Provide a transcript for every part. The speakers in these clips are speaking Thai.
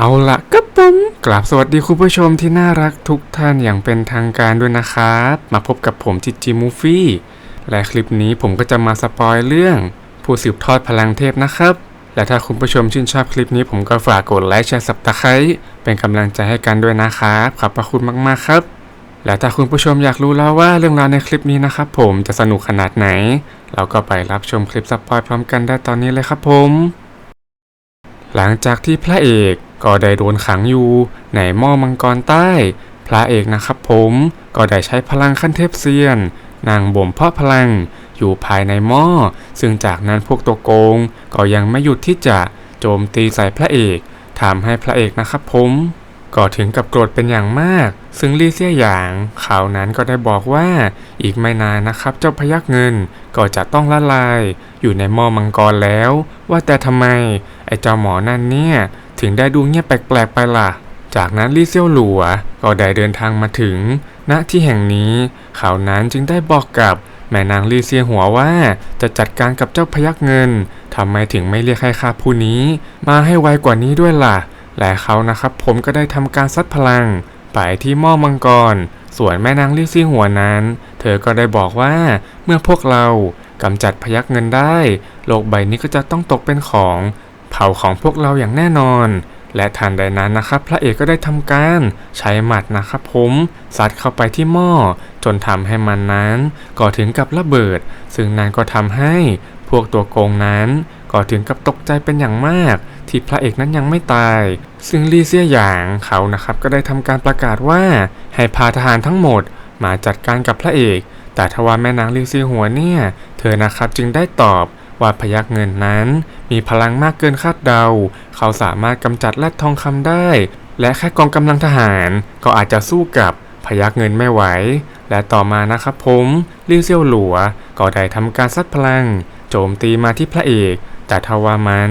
เอาละครับผมกราบสวัสดีคุณผู้ชมที่น่ารักทุกท่านอย่างเป็นทางการด้วยนะครับ มาพบกับผมจิจิมูฟี่และคลิปนี้ผมก็จะมาสปอยเรื่อง ผู้สืบทอดพลังเทพนะครับ และถ้าคุณผู้ชมชื่นชอบคลิปนี้ผมก็ฝากกดไลค์แชร์สับตะไคร้เป็นกำลังใจให้กันด้วยนะครับขอบพระคุณมากๆครับ และถ้าคุณผู้ชมอยากรู้แล้วว่าเรื่องราวในคลิปนี้นะครับผมจะสนุกขนาดไหน เราก็ไปรับชมคลิปสปอยพร้อมกันได้ตอนนี้เลยครับผม หลังจากที่พระเอก ก็ได้โดนขังอยู่ในหม้อมังกรใต้ พระเอกนะครับผมก็ได้ใช้พลังขั้นเทพเซียนนางบ่มเพาะพลังอยู่ภายในหม้อ ซึ่งจากนั้นพวกตัวโกงก็ยังไม่หยุดที่จะโจมตีใส่พระเอกทำให้พระเอกนะครับผมก็ถึงกับโกรธเป็นอย่างมาก ซึ่งลี่เซี่ยหยางเขานั้นก็ได้บอกว่าอีกไม่นานนะครับ เจ้าพยักเงินก็จะต้องละลาย อยู่ในหม้อมังกรแล้ว ว่าแต่ทำไม ไอ้เจ้าหมอนั่นเนี่ย ถึงได้ดูเงียบแปลกๆไปล่ะ จากนั้นลี่เซี่ยวหลัวก็ได้เดินทางมาถึง ณที่แห่งนี้เขานั้นจึงได้บอกกับแม่นางลี่เซียหัวว่าจะจัดการกับเจ้าพยักเงินทำไมถึงไม่เรียกให้ข้าผู้นี้ มาให้ไวกว่านี้ด้วยล่ะ และเขานะครับผมก็ได้ทำการซัดพลัง ไปที่หม้อมังกร ส่วนแม่นางลี่ซี่หัวนั้น เธอก็ได้บอกว่าเมื่อพวกเรากำจัดพยักเงินได้ โลกใบนี้ก็จะต้องตกเป็นของ เผาของพวกเราอย่างแน่นอน และทันใดนั้นนะครับ พระเอกก็ได้ทำการใช้หมัดนะครับผมซัดเข้าไปที่หม้อ จนทำให้มันนั้นก็ถึงกับระเบิด ซึ่งนั่นก็ทำให้พวกตัวโกงนั้นก็ถึงกับตกใจเป็นอย่างมาก ที่พระเอกนั้นยังไม่ตาย ซึ่งลี่เซี่ยหยางเขานะครับก็ได้ทำการประกาศว่าให้พาทหารทั้งหมดมาจัดการกับพระเอก แต่ทว่าแม่นางลี่เซี่ยหัวเนี่ย เธอนะครับจึงได้ตอบ ว่าพยักเงินนั้น มีพลังมากเกินคาดเดา เขาสามารถกำจัดแร่ทองคำได้ และแค่กองกำลังทหารก็อาจจะสู้กับพยักเงินไม่ไหว และต่อมานะครับผมลี่เซี่ยวหลัวก็ได้ทำการซัดพลัง โจมตีมาที่พระเอก แต่ทว่ามัน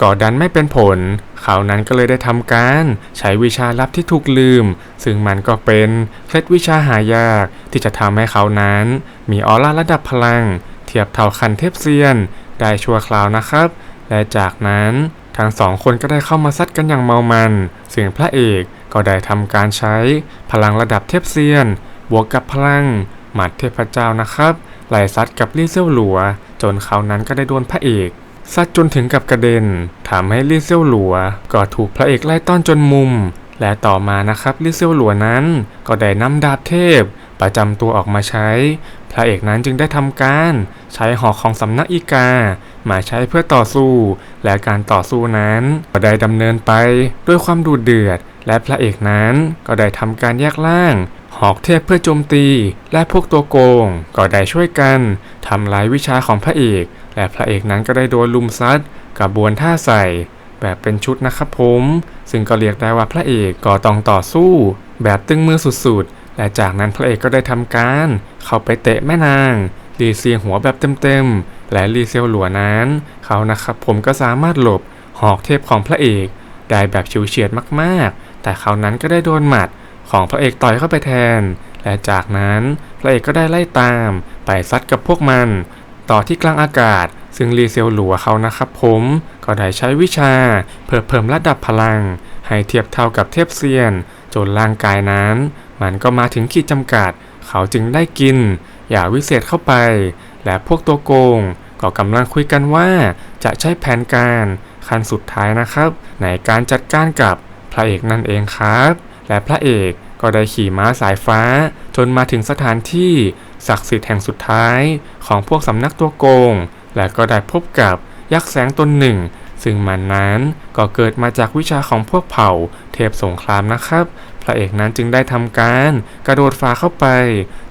ก็ดันไม่เป็นผล เขานั้นก็เลยได้ทำการใช้วิชาลับที่ถูกลืม ซึ่งมันก็เป็นเคล็ดวิชาหายากที่จะทำให้เขานั้น มีออร่าระดับพลัง ทียบเท่าคันเทพเซียน ได้ชั่วคราวนะครับ และจากนั้นทั้งสองคนก็ได้เข้ามาซัดกันอย่างเมามันซึ่งพระเอกก็ได้ทำการใช้พลังระดับเทพเซียน บวกกับพลังหมัดเทพเจ้านะครับไล่ซัดกับลี่เซี่ยวหลัว จนเขานั้นก็ได้โดนพระเอกซัดจนถึงกับกระเด็นทำให้ลี่เซี่ยวหลัว ก็ถูกพระเอกไล่ต้อนจนมุม และต่อมานะครับลี่เซี่ยวหลัวนั้น ก็ได้นำดาบเทพ ประจำตัวออกมาใช้ พระเอกนั้นจึงได้ทำการใช้หอกของสำนักอีกา มาใช้เพื่อต่อสู้ และการต่อสู้นั้นก็ได้ดำเนินไปด้วยความดูเดือด และพระเอกนั้นก็ได้ทำการแยกล่าง หอกเทพเพื่อโจมตี และพวกตัวโกง ก็ได้ช่วยกันทำลายวิชาของพระเอก และพระเอกนั้นก็ได้โดนลุมซัดกับบวนท่าใส่แบบเป็นชุดนะครับผม ซึ่งก็เรียกได้ว่าพระเอกก็ต้องต่อสู้ แบบตึงมือสุดๆ และจากนั้นพระเอกก็ได้ทำการ เข้าไปเตะแม่นางลีเซียหัวแบบเต็มๆ และลีเซียวหลัวนั้น เขานะครับผมก็สามารถหลบหอกเทพของพระเอกได้แบบชิวเฉียดมากๆ แต่เขานั้นก็ได้โดนหมัดของพระเอกต่อยเข้าไปแทน และจากนั้นพระเอกก็ได้ไล่ตามไปซัดกับพวกมัน ต่อที่กลางอากาศ ซึ่งลีเซียวหลัวเขานะครับผมก็ได้ใช้วิชาเพื่อเพิ่มระดับพลัง ให้เทียบเท่ากับเทพเซียน จนร่างกายนั้น มันก็มาถึงขีดจำกัด เขาจึงได้กิน อย่าวิเศษเข้าไป และพวกตัวโกง ก็กำลังคุยกันว่าจะใช้แผนการขั้นสุดท้ายนะครับ ในการจัดการกับพระเอกนั่นเองครับ และพระเอกก็ได้ขี่ม้าสายฟ้า จนมาถึงสถานที่ศักดิ์สิทธิ์แห่งสุดท้ายของพวกสำนักตัวโกง และก็ได้พบกับยักษ์แสงตนหนึ่ง ซึ่งมันนั้นก็เกิดมาจากวิชาของพวกเผ่าเทพสงครามนะครับ พระเอกนั้นจึงได้ทำการกระโดดฟ้าเข้าไป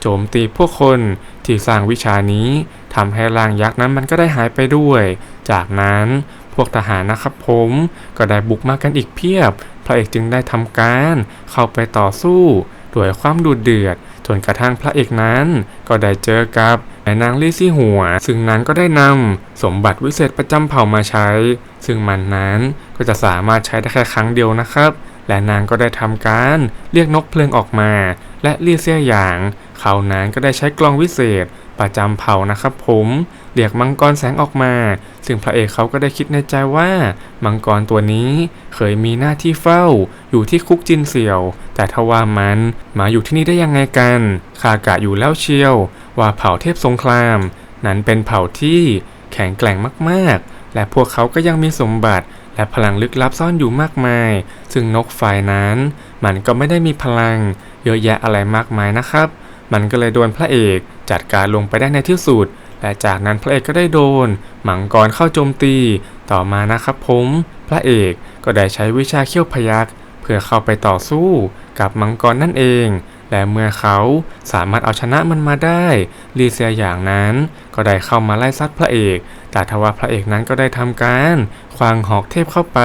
โจมตีพวกคนที่สร้างวิชานี้ทำให้ร่างยักษ์นั้นมันก็ได้หายไปด้วย จากนั้นพวกทหารนะครับผมก็ได้บุกมากันอีกเพียบ พระเอกจึงได้ทำการเข้าไปต่อสู้ด้วยความดุเดือดจนกระทั่งพระเอกนั้นก็ได้เจอกับแม่นางลี่ซี่หัว ซึ่งนั้นก็ได้นำสมบัติวิเศษประจำเผ่ามาใช้ ซึ่งมันนั้นก็จะสามารถใช้ได้แค่ครั้งเดียวนะครับ และนางก็ได้ทำการเรียกนกเพลิงออกมา และเลี่ยเสียอย่างเขานั้นก็ได้ใช้กลองวิเศษ ประจำเผ่านะครับผมเรียกมังกรแสงออกมา ซึ่งพระเอกเขาก็ได้คิดในใจว่า มังกรตัวนี้เคยมีหน้าที่เฝ้า อยู่ที่คุกจินเสี่ยว แต่ทว่ามันมาอยู่ที่นี่ได้ยังไงกันข้ากะอยู่แล้วเชียว ว่าเผ่าเทพสงคราม นั้นเป็นเผ่าที่แข็งแกร่งมากๆ และพวกเขาก็ยังมีสมบัติ และพลังลึกลับซ่อนอยู่มากมาย ซึ่งนกฝ่ายนั้น มันก็ไม่ได้มีพลังเยอะแยะอะไรมากมายนะครับ มันก็เลยโดนพระเอกจัดการลงไปได้ในที่สุด และจากนั้นพระเอกก็ได้โดนมังกรเข้าโจมตี ต่อมานะครับผม พระเอกก็ได้ใช้วิชาเขี้ยวพยักเพื่อเข้าไปต่อสู้กับมังกรนั่นเอง และเมื่อเขาสามารถเอาชนะมันมาได้ลีเซียอย่างนั้นก็ได้เข้ามาไล่ซัดพระเอก แต่ทว่าพระเอกนั้นก็ได้ทำการควางหอกเทพเข้าไป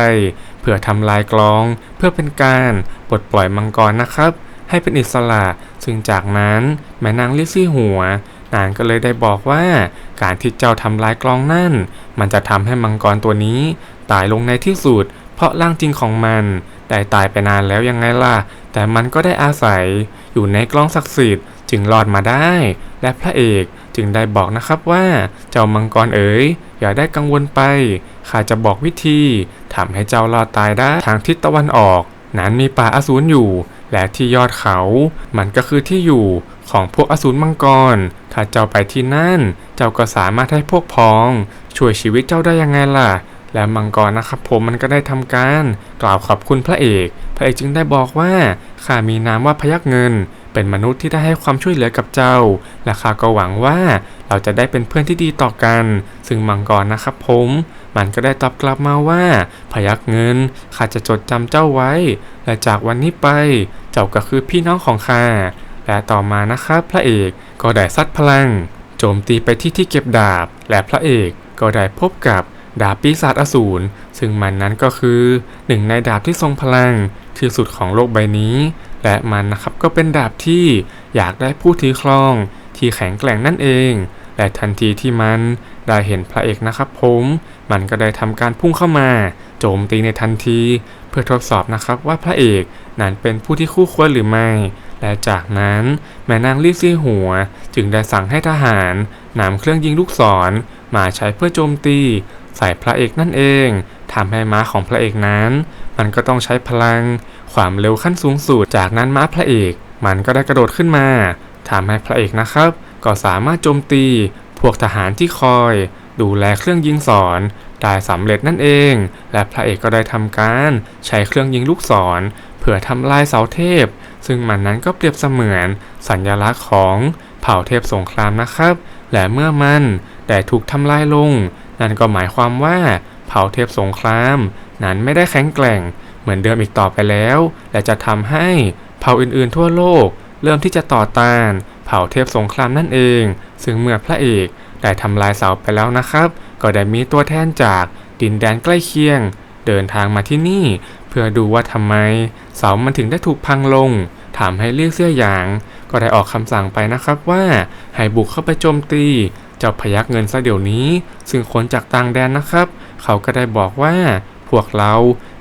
เพื่อทำลายกลอง เพื่อเป็นการปลดปล่อยมังกรนะครับ ให้เป็นอิสระซึ่งจากนั้นแม่นางลิซี่หัวนางก็เลยได้บอกว่าการที่เจ้าทำลายกลองนั่น มันจะทำให้มังกรตัวนี้ ตายลงในที่สุด เพราะร่างจริงของมัน ได้ตายไปนานแล้วยังไงล่ะ แต่มันก็ได้อาศัยอยู่ในกล้องศักดิ์สิทธิ์จึงรอดมาได้ และพระเอกจึงได้บอกนะครับว่า เจ้ามังกรเอ๋ยอย่าได้กังวลไป ข้าจะบอกวิธีทำให้เจ้ารอดตายได้ ทางทิศตะวันออก นั้นมีป่าอสูรอยู่ และที่ยอดเขา มันก็คือที่อยู่ของพวกอสูรมังกร ถ้าเจ้าไปที่นั่น เจ้าก็สามารถให้พวกพ้อง ช่วยชีวิตเจ้าได้ยังไงล่ะ และมังกรนะครับผมมันก็ได้ทำการกล่าวขอบคุณพระเอก พระเอกจึงได้บอกว่าข้ามีนามว่าพยักเงิน เป็นมนุษย์ที่ได้ให้ความช่วยเหลือกับเจ้า และข้าก็หวังว่าเราจะได้เป็นเพื่อนที่ดีต่อกัน ซึ่งมังกรนะครับผม มันก็ได้ตอบกลับมาว่า พยักเงินข้าจะจดจำเจ้าไว้ และจากวันนี้ไป เจ้าก็คือพี่น้องของข้า และต่อมานะครับพระเอกก็ได้ซัดพลัง โจมตีไปที่ที่เก็บดาบ และพระเอกก็ได้พบกับ ดาบปีศาจอสูร ซึ่งมันนั้นก็คือหนึ่งในดาบที่ทรงพลังที่สุดของโลกใบนี้ และมันนะครับก็เป็นดาบที่อยากได้ผู้ถือครอง ที่แข็งแกร่งนั่นเอง และทันทีที่มันได้เห็นพระเอกนะครับผม มันก็ได้ทำการพุ่งเข้ามา โจมตีในทันที เพื่อทดสอบนะครับว่าพระเอกนั้นเป็นผู้ที่คู่ควรหรือไม่ และจากนั้นแม่นางลี่ซี่หัว จึงได้สั่งให้ทหารนำเครื่องยิงลูกศรมาใช้เพื่อโจมตี ใส่พระเอกนั่นเองทำให้ม้าของพระเอกนั้น มันก็ต้องใช้พลัง ความเร็วขั้นสูงสุดจากนั้นม้าพระเอก มันก็ได้กระโดดขึ้นมาทำให้พระเอกนะครับ ก็สามารถโจมตี พวกทหารที่คอย ดูแลเครื่องยิงสอนได้สำเร็จนั่นเอง และพระเอกก็ได้ทำการใช้เครื่องยิงลูกศรเพื่อทำลายเสาเทพ ซึ่งมันนั้นก็เปรียบเสมือน สัญลักษณ์ของเผ่าเทพสงครามนะครับ และเมื่อมันได้ถูกทำลายลง นั่นก็หมายความว่าเผ่าเทพสงคราม นั้นไม่ได้แข็งแกร่งเหมือนเดิมอีกต่อไปแล้ว และจะทำให้เผ่าอื่นๆทั่วโลก เริ่มที่จะต่อต้านเผ่าเทพสงครามนั่นเอง ซึ่งเมื่อพระเอกได้ทำลายเสาไปแล้วนะครับ ก็ได้มีตัวแทนจากดินแดนใกล้เคียง เดินทางมาที่นี่ เพื่อดูว่าทำไม เสามันถึงได้ถูกพังลงทำให้เรียกเสื้อหยาง ก็ได้ออกคำสั่งไปนะครับว่าให้บุกเข้าไปโจมตี เจ้าพยักเงินซะเดี๋ยวนี้ ซึ่งคนจากต่างแดนนะครับ เขาก็ได้บอกว่า พวกเรา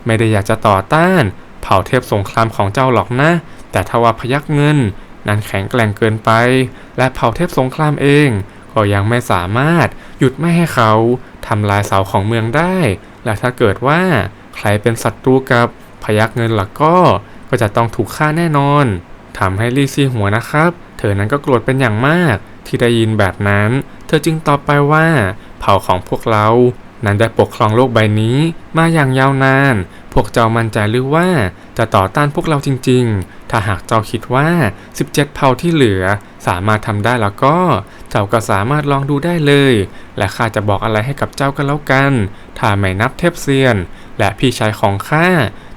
ไม่ได้อยากจะต่อต้าน เผ่าเทพสงครามของเจ้าหรอกนะ แต่ทว่าพยักเงิน นั้นแข็งแกร่งเกินไป และเผ่าเทพสงครามเอง ก็ยังไม่สามารถหยุดไม่ให้เขาทำลายเสาของเมืองได้ และถ้าเกิดว่าใครเป็นศัตรูกับพยักเงินหลักก็ก็จะต้องถูกฆ่าแน่นอนทำให้ลี่ซี่หัวนะครับ เธอนั้นก็โกรธเป็นอย่างมาก ที่ได้ยินแบบนั้น เธอจึงตอบไปว่า เผ่าของพวกเรา นั้นได้ปกครองโลกใบนี้มาอย่างยาวนาน พวกเจ้ามั่นใจหรือว่าจะต่อต้านพวกเราจริง ๆ ถ้าหากเจ้าคิดว่า 17 เผ่าที่เหลือ สามารถทำได้แล้วก็ เจ้าก็สามารถลองดูได้เลย และข้าจะบอกอะไรให้กับเจ้ากันแล้วกัน ถ้าไม่นับเทพเซียน และพี่ชายของข้า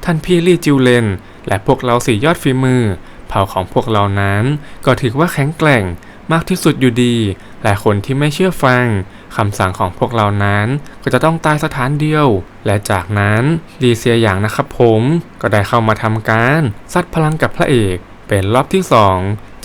ท่านพี่ลี่จิวเลน และพวกเราสี่ยอดฝีมือ เผ่าของพวกเรานั้น ก็ถือว่าแข็งแกร่ง มากที่สุดอยู่ดี และคนที่ไม่เชื่อฟังคำสั่งของพวกเรานั้น ก็จะต้องตายสถานเดียว และจากนั้นลีเซียอย่างนะครับผมก็ได้เข้ามาทำการซัดพลังกับพระเอก เป็นรอบที่สอง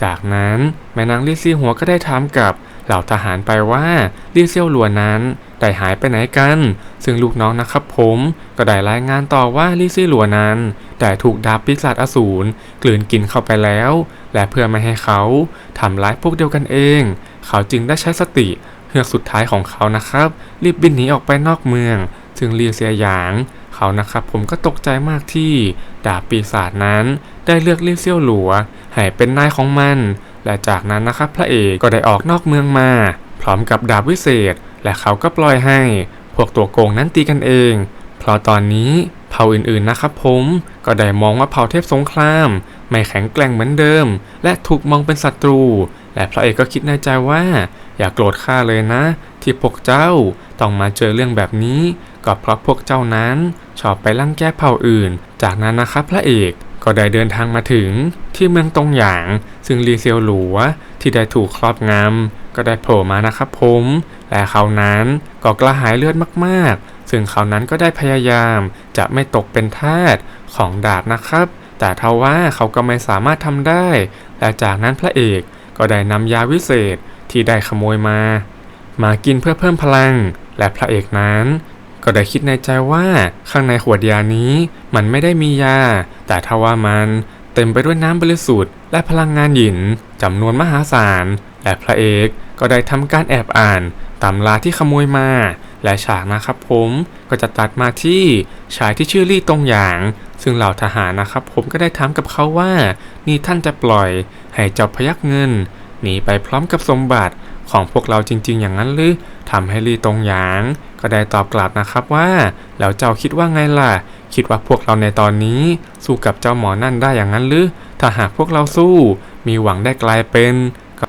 จากนั้นแม่นางลีซีหัวก็ได้ถามกับ เหล่าทหารไปว่าลี่เซียวหลัวนั้นได้หายไปไหนกัน ซึ่งลูกน้องนะครับผมก็ได้รายงานต่อว่าลี่เซียหลัวนั้นได้ถูกดาบปีศาจอสูรกลืนกินเข้าไปแล้ว และเพื่อไม่ให้เขาทำร้ายพวกเดียวกันเอง เขาจึงได้ใช้สติเฮือกสุดท้ายของเขานะครับ รีบบินหนีออกไปนอกเมือง ซึ่งลีเซียหยาง เขานะครับผมก็ตกใจมากที่ดาบปีศาจนั้น ได้เลือกลี่เซี่ยวหลัวให้เป็นนายของมัน และจากนั้นนะครับพระเอกก็ได้ออกนอกเมืองมา พร้อมกับดาบวิเศษ และเขาก็ปล่อยให้ พวกตัวโกงนั้นตีกันเอง เพราะตอนนี้เผ่าอื่นๆนะครับผมก็ได้มองว่าเผ่าเทพสงคราม ไม่แข็งแกร่งเหมือนเดิม และถูกมองเป็นศัตรู และพระเอกก็คิดในใจว่า อย่าโกรธข้าเลยนะ ที่พวกเจ้าต้องมาเจอเรื่องแบบนี้ก็เพราะพวกเจ้านั้นชอบไปลั่งแก้เผ่าอื่น จากนั้นนะครับพระเอกก็ได้เดินทางมาถึงที่เมืองตรงหยาง ซึ่งลีเซียวหลัวที่ได้ถูกครอบงำก็ได้โผล่มานะครับผม และเขานั้นก็กระหายเลือดมากๆ ซึ่งเขานั้นก็ได้พยายามจะไม่ตกเป็นทาสของดาบนะครับ แต่ทว่าเขาก็ไม่สามารถทำได้ และจากนั้นพระเอกก็ได้นำยาวิเศษที่ได้ขโมยมา มากินเพื่อเพิ่มพลัง และพระเอกนั้นก็ได้คิดในใจว่าข้างในขวดยานี้มันไม่ได้มียา แต่ทว่ามัน เต็มไปด้วยน้ำบริสุทธิ์และพลังงานหยินจำนวนมหาศาล และพระเอกก็ได้ทำการแอบอ่านตำราที่ขโมยมา และฉากนะครับผมก็จะตัดมาที่ชายที่ชื่อลี่ตงหยาง ซึ่งเหล่าทหารนะครับผมก็ได้ถามกับเขาว่า นี่ท่านจะปล่อยให้เจ้าพยักเงินหนีไปพร้อมกับสมบัติของพวกเราจริง ๆ อย่างนั้นหรือทำให้ลี่ตงหยาง ก็ได้ตอบกลับนะครับว่าแล้วเจ้าคิดว่าไงล่ะ คิดว่าพวกเราในตอนนี้ สู้กับเจ้าหมอนั่นได้อย่างนั้นหรือ ถ้าหากพวกเราสู้ มีหวังได้กลายเป็น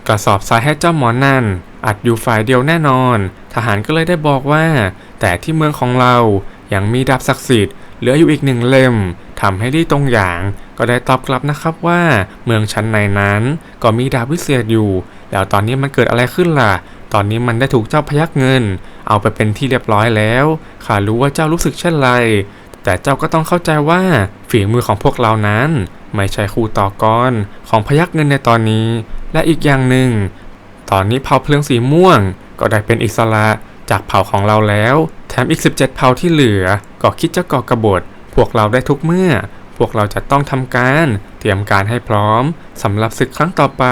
กระสอบทรายให้เจ้าหมอนั่น อัดอยู่ฝ่ายเดียวแน่นอน ทหารก็เลยได้บอกว่า แต่ที่เมืองของเรายังมีดาบศักดิ์สิทธิ์เหลืออยู่อีกหนึ่งเล่มทำให้ลี่ตงหยาง ก็ได้ตอบกลับนะครับว่า เมืองชั้นในนั้น ก็มีดาบวิเศษอยู่ แล้วตอนนี้มันเกิดอะไรขึ้นล่ะ ตอนนี้มันได้ถูกเจ้าพยักเงิน เอาไปเป็นที่เรียบร้อยแล้ว ข้ารู้ว่าเจ้ารู้สึกเช่นไร แต่เจ้าก็ต้องเข้าใจว่าฝีมือของพวกเรานั้น ไม่ใช่คู่ต่อกรของพยักเงินในตอนนี้ และอีกอย่างหนึ่ง ตอนนี้เผ่าเพลิงสีม่วง ก็ได้เป็นอิสระจากเผ่าของเราแล้ว แถมอีก 17 เผ่าที่เหลือ ก็คิดจะก่อกบฏพวกเราได้ทุกเมื่อ พวกเราจะต้องทำการ เตรียมการให้พร้อมสำหรับศึกครั้งต่อไป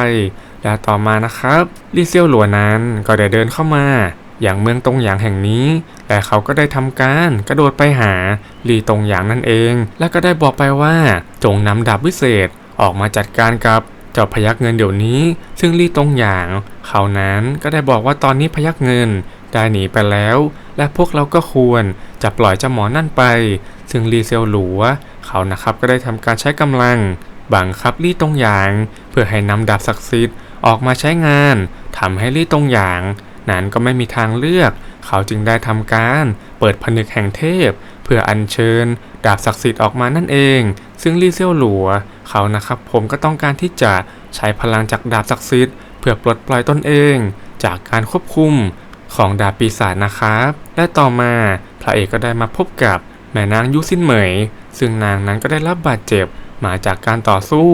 และต่อมานะครับลี่เซียวหลัวนั้นก็ได้เดินเข้ามา อย่างเมืองตงหยางแห่งนี้ และเขาก็ได้ทำการกระโดดไปหาลีตงหยางนั่นเอง และก็ได้บอกไปว่าจงนำดาบวิเศษออกมาจัดการกับเจ้าพยักเงินเดี๋ยวนี้ ซึ่งลี่ตงหยาง เขานั้นก็ได้บอกว่าตอนนี้พยักเงินได้หนีไปแล้ว และพวกเราก็ควรจะปล่อยเจ้าหมอนั่นไป ซึ่งลีเซียวหลัว เขานะครับก็ได้ทำการใช้กำลังบังคับลี่ตงหยาง เพื่อให้นำดาบศักดิ์สิทธิ์ ออกมาใช้งานทำให้ลี่ตงหยาง นั้นก็ไม่มีทางเลือก เขาจึงได้ทำการเปิดผนึกแห่งเทพ เพื่ออัญเชิญ ดาบศักดิ์สิทธิ์ออกมานั่นเอง ซึ่งลี่เซี่ยวหลัว เขานะครับผมก็ต้องการที่จะใช้พลังจากดาบศักดิ์สิทธิ์เพื่อปลดปล่อยตนเอง จากการควบคุมของดาบปีศาจนะครับ และต่อมาพระเอกก็ได้มาพบกับแม่นางยุซินเหมย ซึ่งนางนั้นก็ได้รับบาดเจ็บมาจากการต่อสู้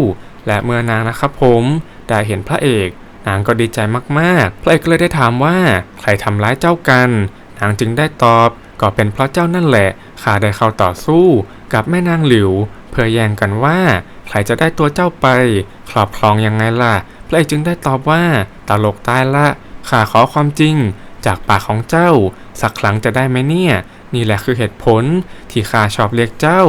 และเมื่อนางนะครับผม ได้เห็นพระเอก นางก็ดีใจมากๆ พระเอกเลยได้ถามว่าใครทำร้ายเจ้ากัน นางจึงได้ตอบ ก็เป็นเพราะเจ้านั่นแหละข้าได้เข้าต่อสู้กับแม่นางหลิว เพื่อแย่งกันว่า ใครจะได้ตัวเจ้าไป ครอบครองยังไงล่ะ พระเอกจึงได้ตอบว่าตลกตายละข้าขอความจริง จากปากของเจ้า สักครั้งจะได้ไหมเนี่ย นี่แหละคือเหตุผลที่ข้าชอบเรียกเจ้า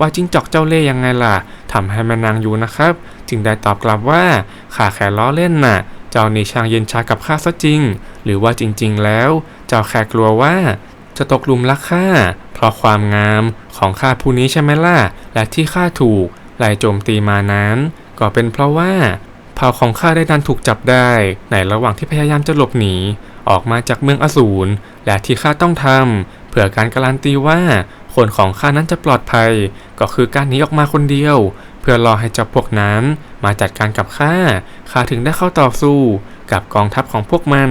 ว่าจิ้งจอกเจ้าเล่ห์ยังไงล่ะทำให้แม่นางยูนะครับ จึงได้ตอบกลับว่าข้าแค่ล้อเล่นน่ะ เจ้านี่ช่างเย็นชากับข้าซะจริง หรือว่าจริงๆแล้ว เจ้าแค่กลัวว่า จะตกหลุมรักข้าเพราะความงามของข้าผู้นี้ใช่ไหมล่ะ และที่ข้าถูกไล่โจมตีมานั้น ก็เป็นเพราะว่าเผ่าของข้าได้ดันถูกจับได้ ในระหว่างที่พยายามจะหลบหนี ออกมาจากเมืองอสูรและที่ข้าต้องทำเพื่อการการันตีว่า คนของข้านั้นจะปลอดภัย ก็คือการหนีออกมาคนเดียว เพื่อรอให้เจ้าพวกนั้นมาจัดการกับข้าข้าถึงได้เข้าต่อสู้กับกองทัพของพวกมัน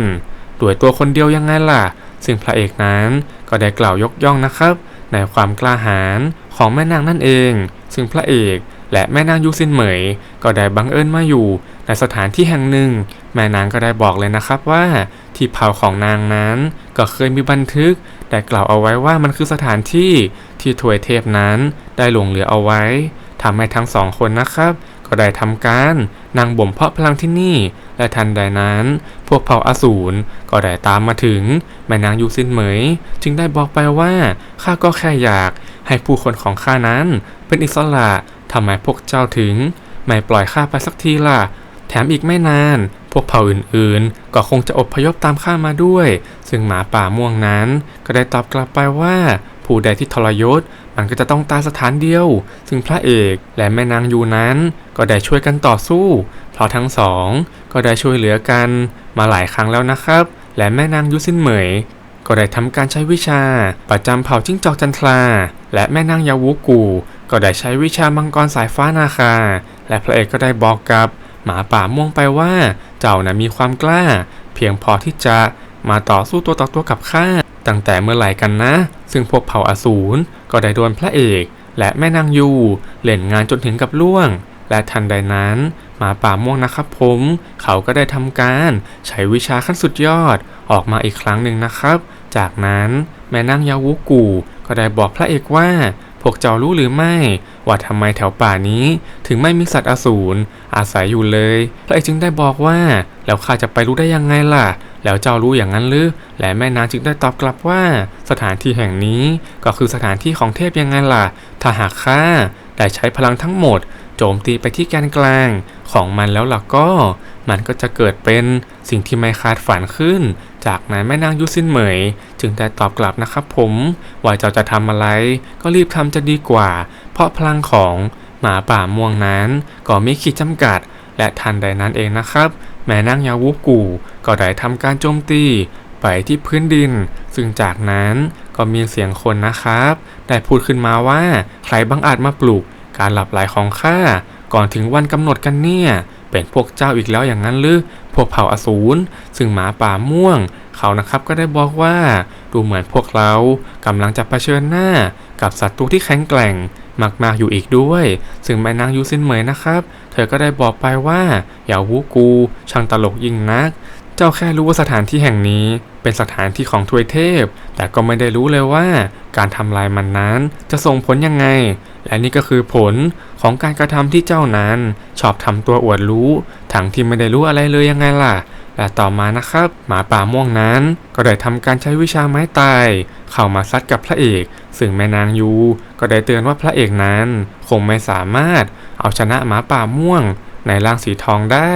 ด้วยตัวคนเดียวยังไงล่ะ ซึ่งพระเอกนั้นก็ได้กล่าวยกย่องนะครับ ในความกล้าหาญของแม่นางนั่นเอง ซึ่งพระเอกและแม่นางยูซินเหมย ก็ได้บังเอิญมาอยู่ ในสถานที่แห่งหนึ่ง แม่นางก็ได้บอกเลยนะครับว่าที่เผ่าของนางนั้นก็เคยมีบันทึก แต่กล่าวเอาไว้ว่ามันคือสถานที่ที่ถวยเทพนั้นได้หลงเหลือเอาไว้ทำให้ทั้งสองคนนะครับ ก็ได้ทำการนางบ่มเพาะพลังที่นี่ และทันใดนั้น พวกเผ่าอสูรก็ได้ตามมาถึง แม่นางยูซินเหมย จึงได้บอกไปว่าข้าก็แค่อยากให้ผู้คนของข้านั้นเป็นอิสระทำไมพวกเจ้าถึง ไม่ปล่อยข้าไปสักทีล่ะ แถมอีกไม่นาน วกเผ่าอื่นๆ ก็คงจะอพยพตามข้ามาด้วย ซึ่งหมาป่าม่วงนั้น ก็ได้ตอบกลับไปว่า ผู้ใดที่ทรยศมันก็จะต้องตายสถานเดียว ซึ่งพระเอกและแม่นางยูนั้น ก็ได้ช่วยกันต่อสู้ เพราะทั้งสองก็ได้ช่วยเหลือกันมาหลายครั้งแล้วนะครับ และแม่นางยูซินเหมยก็ได้ทำการใช้วิชา ประจำเผ่าจิ้งจอกจันทรา และแม่นางยาวูกู ก็ได้ใช้วิชามังกรสายฟ้านาคา และพระเอกก็ได้บอกกับ หมาป่าม่วงไปว่าเจ้านะมีความกล้า เพียงพอที่จะมาต่อสู้ตัวต่อตัวกับข้าตั้งแต่เมื่อไหร่กันนะ ซึ่งพวกเผ่าอสูรก็ได้โดนพระเอกและแม่นางยูเล่นงานจนถึงกับล่วง และทันใดนั้นหมาป่าม่วงนะครับผม เขาก็ได้ทำการใช้วิชาขั้นสุดยอดออกมาอีกครั้งหนึ่งนะครับ จากนั้นแม่นางยาวุกูก็ได้บอกพระเอกว่า พวกเจ้ารู้หรือไม่ ว่าทำไมแถวป่านี้ ถึงไม่มีสัตว์อสูรอาศัยอยู่เลยพระเอกจึงได้บอกว่า แล้วข้าจะไปรู้ได้ยังไงล่ะ แล้วเจ้ารู้อย่างนั้นหรือและแม่นางจึงได้ตอบกลับว่า สถานที่แห่งนี้ก็คือสถานที่ของเทพยังไงล่ะ ถ้าหากข้าได้ใช้พลังทั้งหมด โจมตีไปที่แกนกลาง ของมันแล้วล่ะก็ มันก็จะเกิดเป็นสิ่งที่ไม่คาดฝันขึ้น จากนั้นแม่นางยุซินเหมย จึงได้ตอบกลับนะครับผมว่าเจ้าจะทำอะไร ก็รีบทำจะดีกว่า เพราะพลังของหมาป่าม่วงนั้นก็มีขีดจำกัด และทันใดนั้นเองนะครับ แม่นางยาวุกูก็ได้ทำการโจมตีไปที่พื้นดิน ซึ่งจากนั้นก็มีเสียงคนนะครับ ได้พูดขึ้นมาว่า ใครบังอาจมาปลุกการหลับไหลของข้า ก่อนถึงวันกำหนดกันเนี่ย เป็นพวกเจ้าอีกแล้วอย่างนั้นหรือ พวกเผ่าอสูร ซึ่งหมาป่าม่วง เขานะครับก็ได้บอกว่า ดูเหมือนพวกเรากำลังจะเผชิญหน้า กับศัตรูที่แข็งแกร่งมากๆอยู่อีกด้วย ซึ่งแม่นางยูซินเหมยนะครับ เธอก็ได้บอกไปว่า อย่าวูกู ช่างตลกยิ่งนัก เจ้าแค่รู้ว่าสถานที่แห่งนี้เป็นสถานที่ของทวยเทพ แต่ก็ไม่ได้รู้เลยว่า การทำลายมันนั้นจะส่งผลยังไง และนี่ก็คือผลของการกระทำที่เจ้านั้นชอบทำตัวอวดรู้ ทั้งที่ไม่ได้รู้อะไรเลยยังไงล่ะ และต่อมานะครับ หมาป่าม่วงนั้น ก็ได้ทำการใช้วิชาไม้ตาย เข้ามาซัดกับพระเอก ซึ่งแม่นางยูก็ได้เตือนว่าพระเอกนั้น คงไม่สามารถเอาชนะหมาป่าม่วง ในร่างสีทองได้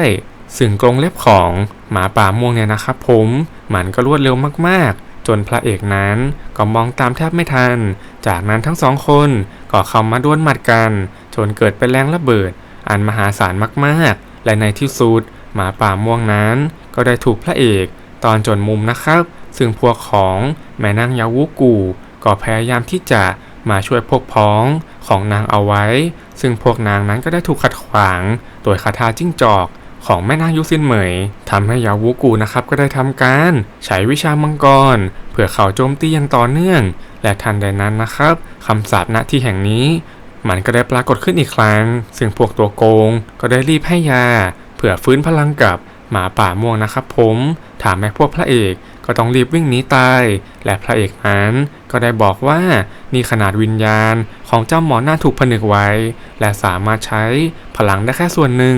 ซึ่งกรงเล็บของหมาป่าม่วงเนี่ยนะครับผมมันก็รวดเร็วมากๆ จนพระเอกนั้นก็มองตามแทบไม่ทัน จากนั้นทั้งสองคนก็เข้ามาดวลหมัดกัน จนเกิดเป็นแรงระเบิด อันมหาศาลมากๆ และในที่สุดหมาป่าม่วงนั้น ก็ได้ถูกพระเอกตอนจนมุมนะครับ ซึ่งพวกของแม่นางยาวุกูก็พยายามที่จะมาช่วยพวกพ้องของนางเอาไว้ ซึ่งพวกนางนั้นก็ได้ถูกขัดขวาง โดยคาถาจิ้งจอก ของแม่นางยุซินเหมยทำให้ยาวูกูนะครับก็ได้ทำการใช้วิชามังกร เพื่อเข่าโจมตีอย่างต่อเนื่อง และทันใดนั้นนะครับคำสาปณที่แห่งนี้ มันก็ได้ปรากฏขึ้นอีกครั้ง ซึ่งพวกตัวโกงก็ได้รีบให้ยา เพื่อฟื้นพลังกับหมาป่าม่วงนะครับผมถามแม่พวกพระเอกก็ต้องรีบวิ่งหนีตาย และพระเอกนั้นก็ได้บอกว่านี่ขนาดวิญญาณของเจ้าหมอหน้าถูกผนึกไว้ และสามารถใช้พลังได้แค่ส่วนหนึ่ง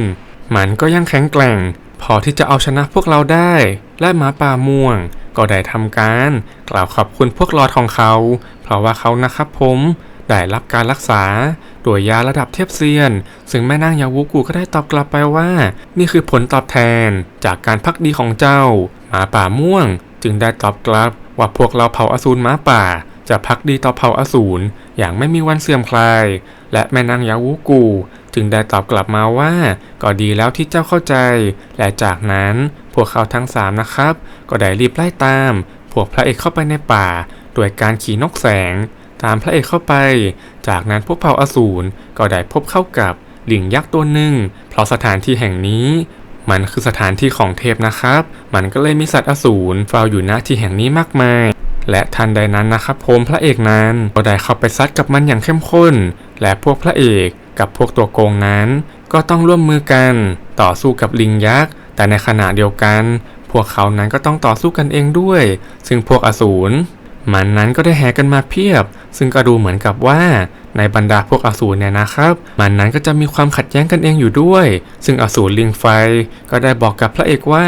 มันก็ยังแข็งแกร่ง พอที่จะเอาชนะพวกเราได้ และหมาป่าม่วง ก็ได้ทำการ กล่าวขอบคุณพวกลอดของเขา เพราะว่าเขานะครับผมได้รับการรักษาโดยยาระดับเทียบเซียน ซึ่งแม่นางยาวูกูก็ได้ตอบกลับไปว่า นี่คือผลตอบแทนจากการพักดีของเจ้า หมาป่าม่วง จึงได้ตอบกลับว่าพวกเราเผาอสูรหมาป่า จะพักดีต่อเผ่าอสูรอย่างไม่มีวันเสื่อมคลาย และแม่นางยาวูกู จึงได้ตอบกลับมาว่า ก็ดีแล้วที่เจ้าเข้าใจ และจากนั้นพวกเขาทั้งสามนะครับ ก็ได้รีบไล่ตาม พวกพระเอกเข้าไปในป่าโดยการขี่นกแสง ตามพระเอกเข้าไป จากนั้นพวกเผ่าอสูรก็ได้พบเข้ากับหลิงยักษ์ตัวหนึ่ง เพราะสถานที่แห่งนี้มันคือสถานที่ของเทพนะครับ มันก็เลยมีสัตว์อสูรเฝ้าอยู่ณที่แห่งนี้มากมาย และทันใดนั้นนะครับผมพระเอกนั้นก็ได้เข้าไปซัดกับมันอย่างเข้มข้น และพวกพระเอกกับพวกตัวโกงนั้น ก็ต้องร่วมมือกันต่อสู้กับลิงยักษ์ แต่ในขณะเดียวกัน พวกเขานั้นก็ต้องต่อสู้กันเองด้วย ซึ่งพวกอสูรมันนั้นก็ได้แห่กันมาเพียบ ซึ่งก็ดูเหมือนกับว่าในบรรดาพวกอสูรเนี่ยนะครับ มันนั้นก็จะมีความขัดแย้งกันเองอยู่ด้วย ซึ่งอสูรลิงไฟก็ได้บอกกับพระเอกว่า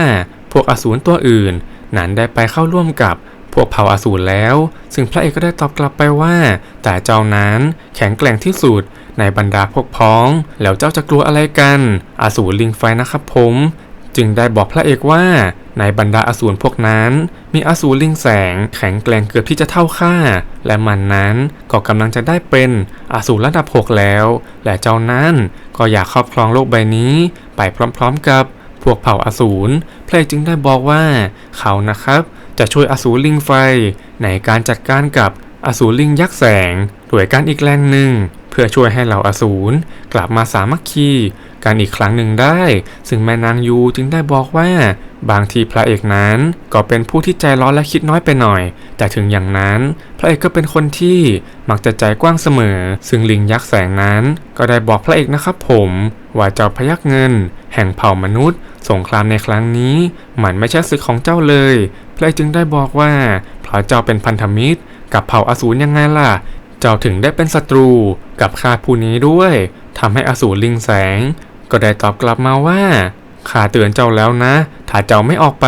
พวกอสูรตัวอื่น นั้นได้ไปเข้าร่วมกับ พวกเผ่าอสูรแล้ว ซึ่งพระเอกก็ได้ตอบกลับไปว่า แต่เจ้านั้นแข็งแกร่งที่สุดในบรรดาพวกพ้อง แล้วเจ้าจะกลัวอะไรกันอสูรลิงไฟนะครับผม จึงได้บอกพระเอกว่า ในบรรดาอสูรพวกนั้น มีอสูรลิงแสง แข็งแกร่งเกือบที่จะเท่าข้า และมันนั้นก็กำลังจะได้เป็นอสูรระดับ6แล้ว และเจ้านั้นก็อยากครอบครองโลกใบนี้ ไปพร้อมๆกับพวกเผ่าอสูรพระเอกจึงได้บอกว่าเขานะครับ จะช่วยอสูรลิงไฟ ในการจัดการกับอสูรลิงยักษ์แสงด้วยการอีกแรงหนึ่ง เพื่อช่วยให้เหล่าอสูรกลับมาสามัคคีกันอีกครั้งหนึ่งได้ ซึ่งแม่นางยูจึงได้บอกว่า บางทีพระเอกนั้นก็เป็นผู้ที่ใจร้อนและคิดน้อยไปหน่อย แต่ถึงอย่างนั้น พระเอกก็เป็นคนที่มักจะใจกว้างเสมอ ซึ่งลิงยักษ์แสงนั้น ก็ได้บอกพระเอกนะครับผมว่าเจ้าพยักเงิน แห่งเผ่ามนุษย์ สงครามในครั้งนี้ มันไม่ใช่ศึกของเจ้าเลย พระจึงได้บอกว่าเพราะเจ้าเป็นพันธมิตร กับเผ่าอสูรยังไงล่ะ เจ้าถึงได้เป็นศัตรูกับข้าผู้นี้ด้วยทำให้อสูรลิงแสง ก็ได้ตอบกลับมาว่าข้าเตือนเจ้าแล้วนะ ถ้าเจ้าไม่ออกไป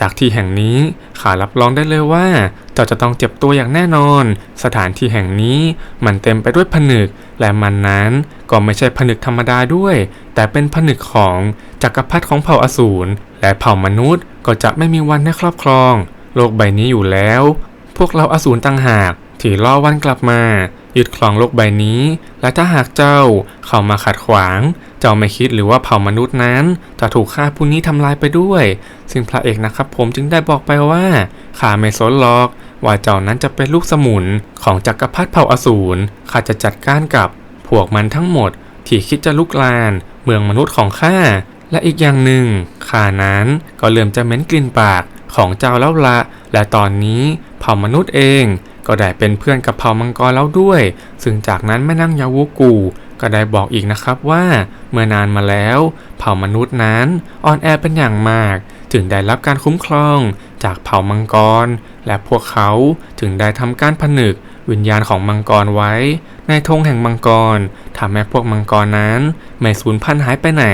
จากที่แห่งนี้ข้ารับรองได้เลยว่า เจ้าจะต้องเจ็บตัวอย่างแน่นอน สถานที่แห่งนี้มันเต็มไปด้วยผนึก และมันนั้นก็ไม่ใช่ผนึกธรรมดาด้วย แต่เป็นผนึกของจักรพรรดิของเผ่าอสูร และเผ่ามนุษย์ก็จะไม่มีวันได้ครอบครอง โลกใบนี้อยู่แล้ว พวกเราอสูรต่างหากที่ล่อวันกลับมายึดครองโลกใบนี้ และถ้าหากเจ้าเข้ามาขัดขวาง เจ้าไม่คิดหรือว่าเผ่ามนุษย์นั้น จะถูกข้าผู้นี้ทำลายไปด้วย ซึ่งพระเอกนะครับผมจึงได้บอกไปว่าข้าไม่สนหรอก ว่าเจ้านั้นจะเป็นลูกสมุนของจักรพรรดิเผ่าอสูรข้าจะจัดการกับพวกมันทั้งหมดที่คิดจะลุกลาน เมืองมนุษย์ของข้า และอีกอย่างหนึ่งขานั้นก็เริ่มจะเหม็นกลิ่นปากของเจ้าแล้วละ และตอนนี้เผ่ามนุษย์เองก็ได้เป็นเพื่อนกับเผ่ามังกรแล้วด้วย ซึ่งจากนั้นแม่นางยาวูกู ก็ได้บอกอีกนะครับว่า เมื่อนานมาแล้ว เผ่ามนุษย์นั้นอ่อนแอเป็นอย่างมาก จึงได้รับการคุ้มครองจากเผ่ามังกร และพวกเขาถึงได้ทำการผนึกวิญญาณของมังกรไว้ ในธงแห่งมังกรทำให้พวกมังกรนั้น ไม่สูญพันธุ์หายไปไหน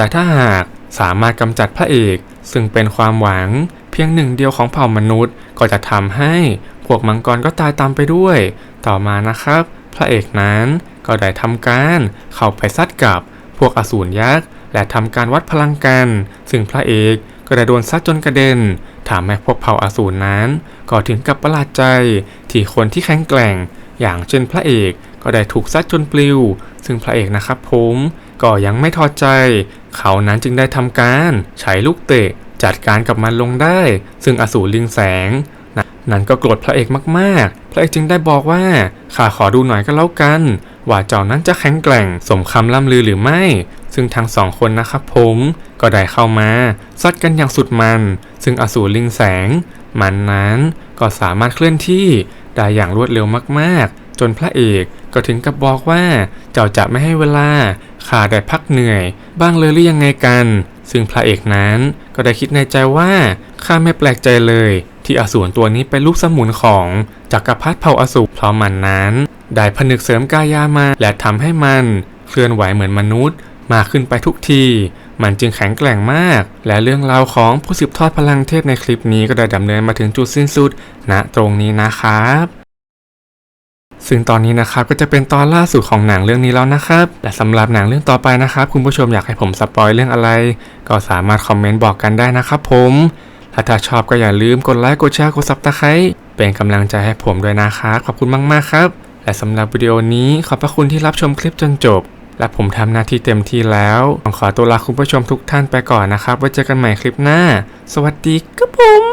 แต่ถ้าหากสามารถกำจัดพระเอก ซึ่งเป็นความหวัง เพียงหนึ่งเดียวของเผ่ามนุษย์ ก็จะทำให้พวกมังกรก็ตายตามไปด้วย ต่อมานะครับ พระเอกนั้นก็ได้ทำการเข้าไปซัดกับพวกอสูรยักษ์และทำการวัดพลังกัน ซึ่งพระเอกก็ได้โดนซัดจนกระเด็นทำให้พวกเผ่าอสูรนั้น ก็ถึงกับประหลาดใจ ที่คนที่แข็งแกร่ง อย่างเช่นพระเอกก็ได้ถูกซัดจนปลิว ซึ่งพระเอกนะครับผม ก็ยังไม่ทอดใจ เขานั้นจึงได้ทำการใช้ลูกเตะจัดการกับมันลงได้ ซึ่งอสูรลิงแสงนั้นก็โกรธพระเอกมากๆ พระเอกจึงได้บอกว่าข้าขอดูหน่อยก็แล้วกัน ว่าเจ้านั้นจะแข็งแกร่งสมคำล่ำลือหรือไม่ ซึ่งทั้งสองคนนะครับผมก็ได้เข้ามาซัดกันอย่างสุดมัน ซึ่งอสูรลิงแสง มันนั้นก็สามารถเคลื่อนที่ได้อย่างรวดเร็วมากๆ จนพระเอก ก็ถึงกับบอกว่าเจ้าจะไม่ให้เวลาข้าได้พักเหนื่อย บ้างเลยหรือยังไงกัน ซึ่งพระเอกนั้นก็ได้คิดในใจว่าข้าไม่แปลกใจเลย ที่อสูรตัวนี้เป็นลูกสมุนของจักรพรรดิเผ่าอสูรเพราะมันนั้นได้ผนึกเสริมกายามาและทำให้มันเคลื่อนไหวเหมือนมนุษย์มากขึ้นไปทุกที มันจึงแข็งแกร่งมาก และเรื่องราวของผู้สืบทอดพลังเทพในคลิปนี้ก็ได้ดำเนินมาถึงจุดสิ้นสุดณตรงนี้นะครับ ซึ่งตอนนี้นะครับก็จะเป็นตอนล่าสุดของหนังเรื่องนี้แล้วนะครับและสำหรับหนังเรื่องต่อไปนะครับคุณผู้ชมอยากให้ผมสปอยเรื่องอะไร ก็สามารถคอมเมนต์บอกกันได้นะครับผมถ้าถ้าชอบก็อย่าลืมกดไลค์กดแชร์กดซับสไครต์เป็นกำลังใจให้ผมด้วยนะครับขอบคุณมากๆครับ และสำหรับวิดีโอนี้ขอบพระคุณที่รับชมคลิปจนจบ และผมทำหน้าที่เต็มที่แล้วขอตัวลาคุณผู้ชมทุกท่านไปก่อนนะครับไว้เจอกันใหม่คลิปหน้า สวัสดีครับผม